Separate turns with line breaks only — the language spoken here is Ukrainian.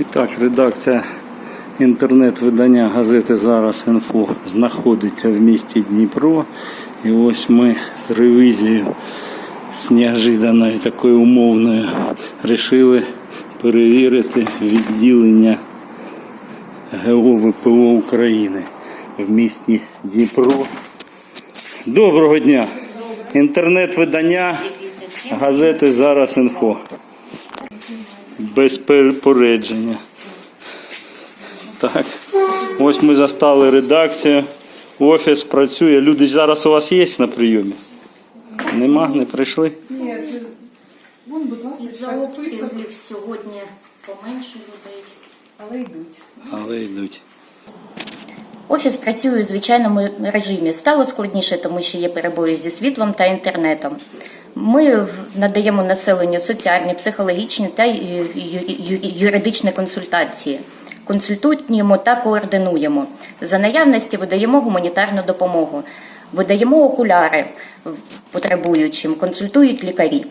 І так, редакція інтернет-видання газети Зараз інфо знаходиться в місті Дніпро. І ось ми з ревізією з неожиданою такою умовною рішили перевірити відділення ГО ВПО України в місті Дніпро. Доброго дня! Інтернет-видання газети Зараз інфо. Без попередження. Так. Ось ми застали редакцію. Офіс працює. Люди зараз у вас є на прийомі? Нема, не прийшли?
Ні. Вон, будь ласка,
обстрілів сьогодні поменше людей.
але йдуть.
Але йдуть.
Офіс працює у звичайному режимі. Стало складніше, тому що є перебої зі світлом та інтернетом. Ми надаємо населенню соціальні, психологічні та юридичні консультації. Консультуємо та координуємо. За наявності видаємо гуманітарну допомогу, видаємо окуляри потребуючим, консультують лікарі.